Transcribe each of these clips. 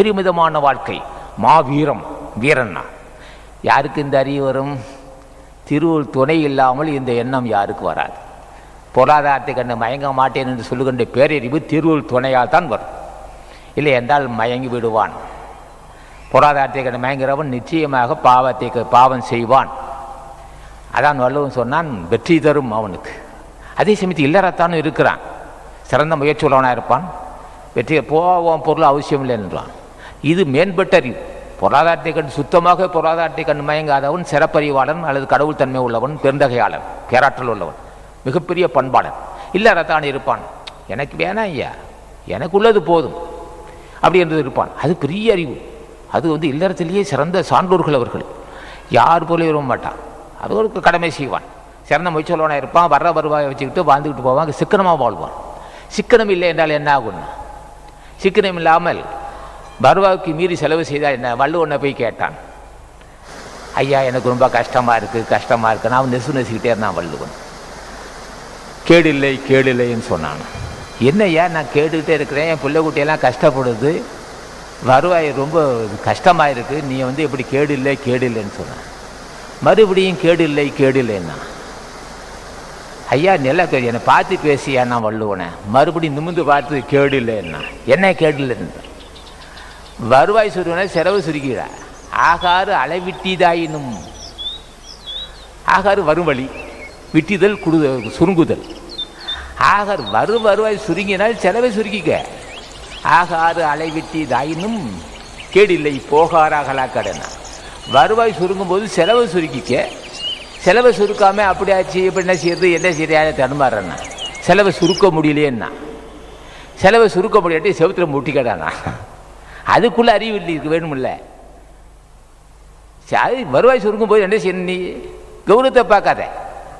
பெருமிதமான வாழ்க்கை. மாவீரம் வீரன்னா யாருக்கு இந்த அறிவு வரும்? திருவள்ளுவர் துணை இல்லாமல் இந்த எண்ணம் யாருக்கு வராது. பொருளாதாரத்தை கண்டு மயங்க மாட்டேன் என்று சொல்லுகின்ற பேரறிவு திருவள்ளுவர் துணையால் தான் வரும். இல்லை என்றால் மயங்கி விடுவான். பொருளாதாரத்தை கண்டு மயங்குறவன் நிச்சயமாக பாவத்தை க- பாவம் செய்வான். அதான் வள்ளுவன் சொன்னான் வெற்றி தரும் அவனுக்கு. அதே சமயத்தில் இல்லறத்தானும் இருக்கிறான். சிறந்த முயற்சி உள்ளவனாக இருப்பான் வெற்றி போவோம் பொருள் அவசியம் இல்லை என்றான். இது மேம்பட்ட அறிவு. பொருளாதாரத்தை கண்டு சுத்தமாக பொருளாதாரத்தை கண்டு மயங்காதவன் சிறப்பறிவாளன் அல்லது கடவுள் தன்மை உள்ளவன் பெருந்தகையாளன் பேராற்றல் உள்ளவன் மிகப்பெரிய பண்பாளன். இல்லை இல்லறத்தான் இருப்பான். எனக்கு வேணாம் ஐயா. எனக்கு உள்ளது போதும். அப்படி என்று இருப்பான். அது பெரிய அறிவு. அது வந்து இல்லறத்திலேயே சிறந்த சான்றோர்கள் அவர்கள். யார் போல விரும்ப மாட்டான். அவர்களுக்கு கடமை செய்வான். சிறந்த முயற்சியுள்ளவனாக இருப்பான். வர்ற வருவாயை வச்சுக்கிட்டு வாழ்ந்துக்கிட்டு போவாங்க சிக்கனமாக வாழ்வான். சிக்கனம் இல்லை என்றால் என்ன ஆகும்னா? சிக்கனம் இல்லாமல் வருவாய்க்கு மீறி செலவு செய்தால் என்ன? வள்ளுவனை போய் கேட்டான். ஐயா எனக்கு ரொம்ப கஷ்டமாக இருக்குது கஷ்டமாக இருக்கு. நான் நெசு நெசிக்கிட்டே இருந்தான் வள்ளுவன். கேடில்லை கேடில்லைன்னு சொன்னான். என்னய்யா நான் கேட்டுக்கிட்டே இருக்கிறேன் என் பிள்ளை குட்டியெல்லாம் கஷ்டப்படுது. வருவாய் ரொம்ப கஷ்டமாக இருக்குது நீ வந்து இப்படி கேடு இல்லை கேடு இல்லைன்னு சொன்னேன். மறுபடியும் கேடு இல்லை கேடு இல்லைன்னா ஐயா நில என்னை பார்த்து பேசியா நான் வள்ளுவனே. மறுபடியும் நிமிந்து பார்த்து கேடு இல்லைன்னா என்ன கேடு இல்லைன்னு வருவாய் சுருவனை செலவு சுருக்கிறார். ஆகாறு அளவிட்டிதாயினும் ஆகாறு வரும் வழி விட்டிதல் குடு சுருங்குதல். ஆகார் வரு வருவாய் சுருங்கினால் செலவை சுருக்கிக்க. ஆகாறு அலைவிட்டிதாயினும் கேடில்லை போகாராகலா கடனா. வருவாய் சுருங்கும் போது செலவை சுருக்கிக்க. செலவை சுருக்காமல் அப்படி ஆச்சு இப்படி என்ன செய்யறது என்ன செய்யறது தடுமாறுறேன்னா செலவை சுருக்க முடியலையேன்னா. செலவை சுருக்க முடியாட்டி செவுத்துல முட்டிக்கடானா. அதுக்குள்ள அறிவு இல்லை இருக்கு வேணுமில்ல. சரி, அது வருவாய் சுருங்கும் போது என்ன செய்யணும் நீ? கௌரவத்தை பார்க்காத.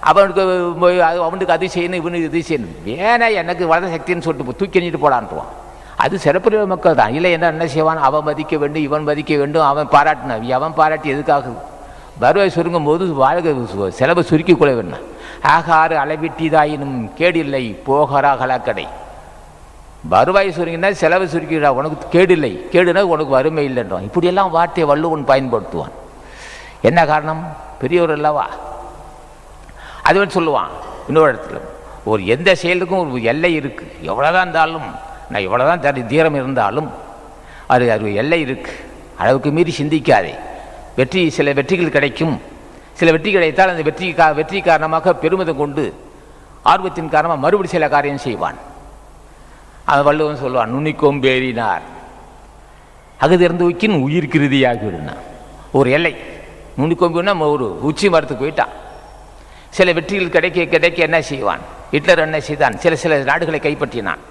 அவனுக்கு போய் அது- அவனுக்கு அது செய்யணும் இவனுக்கு இது செய்யணும். வேணா எனக்கு வளர சக்தின்னு சொல்லிட்டு தூக்கி எறிஞ்சிட்டு போடான்ட்டுவான் அது சிறப்புடைய மக்கள் தான். இல்லை என்ன என்ன செய்வான்? அவன் மதிக்க வேண்டும் இவன் மதிக்க வேண்டும் அவன் பாராட்டினான். அவன் பாராட்டி எதுக்காக வருவாய் சுருங்கும் போது வாழ்க்கை செலவை செலவு சுருக்கி கொள்ள வேண்டும். ஆகாறு அளவிட்டிதாயினும் கேடில்லை போகரா கலாக்கடை. வருவாய் சுருங்கினா செலவு சுருக்கிடா உனக்கு கேடில்லை. கேடுனா உனக்கு வறுமை இல்லைன்றான். இப்படியெல்லாம் வார்த்தையை வள்ளுவன் பயன்படுத்துவான். என்ன காரணம்? பெரியவர் அல்லவா? அது வந்து சொல்லுவான் இன்னொரு இடத்துல ஒரு எந்த செயலுக்கும் ஒரு எல்லை இருக்குது எவ்வளோதான் இருந்தாலும் நான் எவ்வளோதான் தரி தீரம் இருந்தாலும் அது அது எல்லை இருக்குது அளவுக்கு மீறி சிந்திக்காதே. வெற்றி சில வெற்றிகள் கிடைக்கும். சில வெற்றி கிடைத்தால் அந்த வெற்றி கா வெற்றி காரணமாக பெருமிதம் கொண்டு ஆர்வத்தின் காரணமாக மறுபடி சில காரியம் செய்வான். அவன் வள்ளுவன் சொல்லுவான் நுனிக்கோம் பேரினார். அகுதிறந்து வைக்கின் உயிர் கிருதியாகி விடுனான் ஒரு எல்லை. நுனிக்கொம்புன்னா ஒரு உச்சி மரத்துக்கு போயிட்டான். சில வெற்றிகள் கிடைக்க கிடைக்க என்ன செய்வான்? ஹிட்லர் என்ன செய்தான்? சில சில நாடுகளை கைப்பற்றினான்.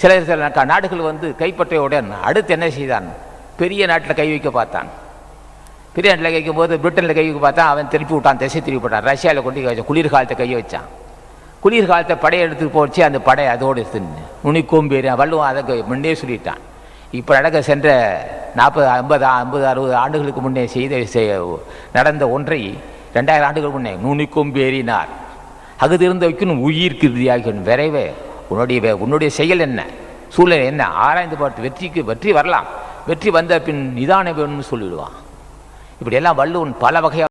சில சில நாடுகள் வந்து கைப்பற்றியவுடன் அடுத்து என்ன செய்தான்? பெரிய நாட்டில் கை வைக்க பார்த்தான். பெரிய நாட்டில் கை போது பிரிட்டனில் கை வைக்க பார்த்தா அவன் திருப்பி விட்டான் திசை திருப்பி விட்டான். ரஷ்யாவில் கொண்டு கை வச்சான். குளிர்காலத்தை கை வச்சான். குளிர்காலத்தை படையை எடுத்துட்டு போச்சு அந்த படை அதோடு தின்னு நுனிக்கோம்பேறி வள்ளுவன் அதை முன்னே சொல்லிட்டான். இப்போ நடக்க சென்ற நாற்பது ஐம்பது ஐம்பது அறுபது ஆண்டுகளுக்கு முன்னே செய்த செய்ய நடந்த ஒன்றை ரெண்டாயிரம் ஆண்டுகளுக்கு முன்னே நுனிக்கொம்பேறினார் அகுது இருந்த வைக்கணும் உயிர் கிருதியாகி விரைவே உன்னுடைய வே- உன்னுடைய செயல் என்ன? சூழ்நிலை என்ன? ஆராய்ந்து பார்த்து வெற்றிக்கு வெற்றி வரலாம். வெற்றி வந்த பின் நிதானம் வேணும்னு சொல்லிடுவான். இப்படியெல்லாம் வள்ளுவன் பல வகையாக